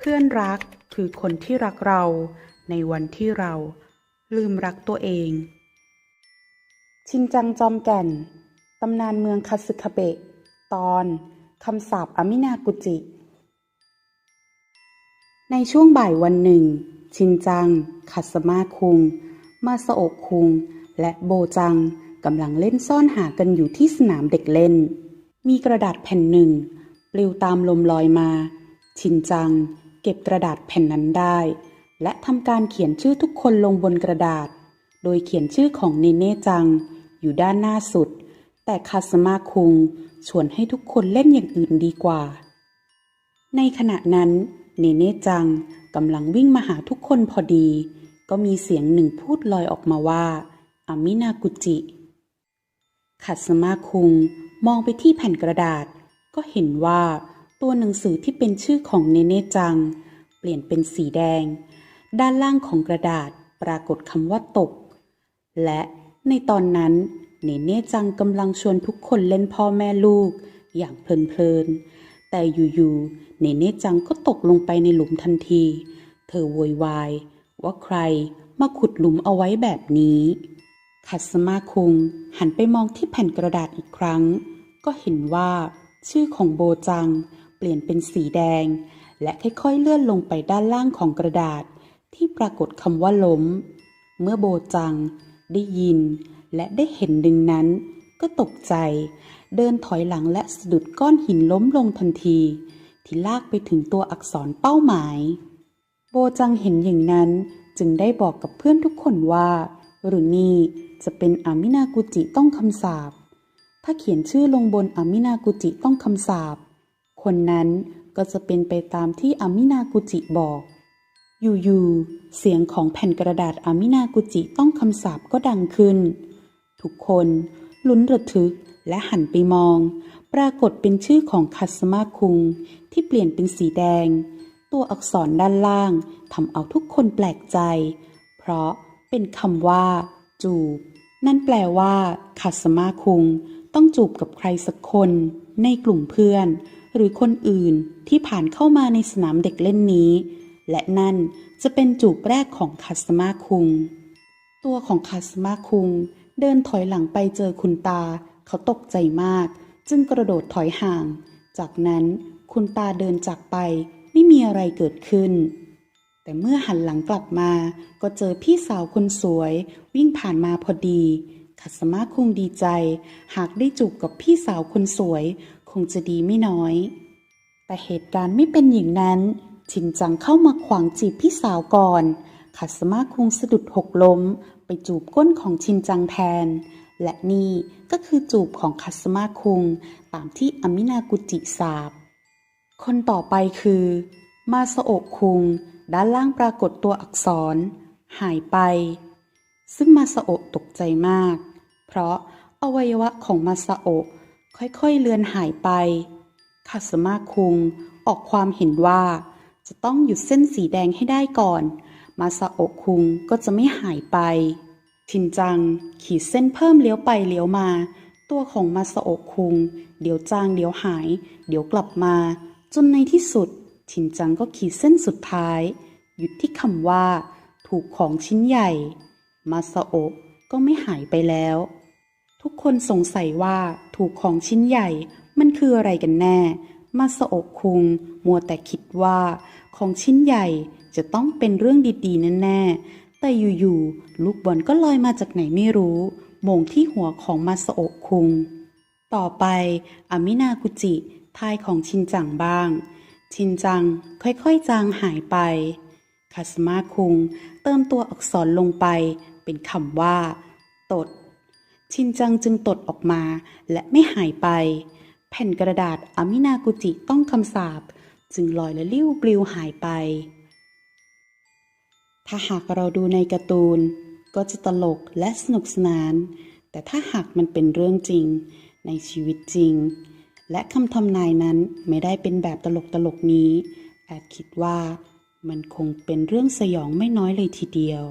เพื่อนรักคือคนที่รักเราในวันที่เราลืมรักตัวเอง ชินจังจอมแก่น ตำนานเมืองคาสึคาเบะ ตอนคำสาปอามินากุจิ ในช่วงบ่ายวันหนึ่ง ชินจังคัสมาคุง มาสโอะคุง และโบจังกำลังเล่นซ่อนหากันอยู่ที่สนามเด็กเล่น มีกระดาษแผ่นหนึ่ง ปลิวตามลมลอยมา ชินจัง ก็บกระดาษแผ่นนั้นได้ และทำการเขียนชื่อทุกคนลงบนกระดาษ โดยเขียนชื่อของเนเน่จัง อยู่ด้านหน้าสุด แต่คาสมาคุงชวนให้ทุกคนเล่นอย่างอื่นดีกว่า ในขณะนั้น เนเน่จังกำลังวิ่งมาหาทุกคนพอดี ก็มีเสียงหนึ่งพูดลอยออกมาว่าอามินากุจิคัตสมาคุงมองไปที่แผ่นกระดาษ ก็เห็นว่า ตัวหนังสือที่เป็นชื่อของเนเน่จัง เปลี่ยนเป็นสีแดง ด้านล่างของกระดาษปรากฏคำว่าตก และในตอนนั้น เนเน่จังกำลังชวนทุกคนเล่นพ่อแม่ลูก อย่างเพลินๆ แต่อยู่ๆ เนเน่จังก็ตกลงไปในหลุมทันที เธอโวยวาย ว่าใครมาขุดหลุมเอาไว้แบบนี้คัตสมาคุงหันไปมองที่แผ่นกระดาษอีกครั้ง ก็เห็นว่า ชื่อของโบจัง เปลี่ยนเป็นสีแดง และค่อยๆเลื่อนลงไปด้านล่างของกระดาษ ที่ปรากฏคำว่าล้ม เมื่อโบจัง ได้ยิน และได้เห็นดึงนั้น ก็ตกใจ เดินถอยหลังและสะดุดก้อนหินล้มลงทันที ที่ลากไปถึงตัวอักษรเป้าหมาย โบจังเห็นอย่างนั้นจึงได้บอกกับเพื่อนทุกคนว่าหรือนี่จะเป็นอามินากุจิต้องคำสาป ถ้าเขียนชื่อลงบนอามินากุจิต้องคำสาป คนนั้นก็จะเป็นไปตามที่อามินากุจิบอก อยู่ๆ เสียงของแผ่นกระดาษอามินากุจิต้องคำสาปก็ดังขึ้น ทุกคนลุ้นระทึกและหันไปมอง ปรากฏเป็นชื่อของคัสมาคุง ที่เปลี่ยนเป็นสีแดง ตัวอักษรด้านล่างทำเอาทุกคนแปลกใจ เพราะเป็นคำว่า จูบ นั่นแปลว่าคัสมาคุง ต้องจูบกับใครสักคน ในกลุ่มเพื่อน หรือคนอื่นที่ผ่านเข้ามาในสนามเด็กเล่นนี้ และนั่นจะเป็นจูบแรกของคัตสมาคุง ตัวของคาสมาคุง เดินถอยหลังไปเจอคุณตา เขาตกใจมาก จึงกระโดดถอยห่าง จากนั้นคุณตาเดินจากไปไม่มีอะไรเกิดขึ้น แต่เมื่อหันหลังกลับมา ก็เจอพี่สาวคนสวย วิ่งผ่านมาพอดีคาสมาคุงดีใจ หากได้จูบกับพี่สาวคนสวย งจะดีไม่น้อย แต่เหตุการณ์ไม่เป็นอย่างนั้น ชินจังเข้ามาขวางจีบพี่สาวก่อนคัตสมาคุงสะดุดหกล้ม ไปจูบก้นของชินจังแทน และนี่ก็คือจูบของคัตสมาคุงตามที่อามินากุจิสาบ คนต่อไปคือ มาสโอะคุง ด้านล่างปรากฏตัวอักษร หายไป ซึ่งมาสโอะตกใจมาก เพราะอวัยวะของมาสโอะ ค่อยๆเลือนหายไปคาสมาคุงออกความเห็นว่า จะต้องหยุดเส้นสีแดงให้ได้ก่อน มาซาโอคุงก็จะไม่หายไป ชินจังขีดเส้นเพิ่มเลี้ยวไปเลี้ยวมา ตัวของมาซาโอคุง เดี๋ยวจางเดี๋ยวหาย เดี๋ยวกลับมา จนในที่สุด ชินจังก็ขีดเส้นสุดท้าย หยุดที่คำว่า ถูกของชิ้นใหญ่ มาซาโอก็ไม่หายไปแล้ว ทุกคนสงสัยว่าถูกของชิ้นใหญ่มันคืออะไรกันแน่ มาสโอะคุง มัวแต่คิดว่า ของชิ้นใหญ่จะต้องเป็นเรื่องดีๆแน่ๆแต่อยู่ๆลูกบอลก็ลอยมาจากไหนไม่รู้โมงที่หัวของมาสโอะคุง ต่อไปอามินากุจิทายของชินจังบ้าง ชินจังค่อยๆจางหายไปคาสมาคุงเติมตัวอักษรลงไปเป็นคำว่า ตด ชินจังจึงตดออกมาและไม่หายไป แผ่นกระดาษอามินากุจิต้องคำสาปจึงลอยและลิ้วปลิวหายไป ถ้าหากเราดูในการ์ตูน ก็จะตลกและสนุกสนาน แต่ถ้าหากมันเป็นเรื่องจริง ในชีวิตจริง และคำทำนายนั้นไม่ได้เป็นแบบตลกตลกนี้แอดคิดว่ามันคงเป็นเรื่องสยองไม่น้อยเลยทีเดียว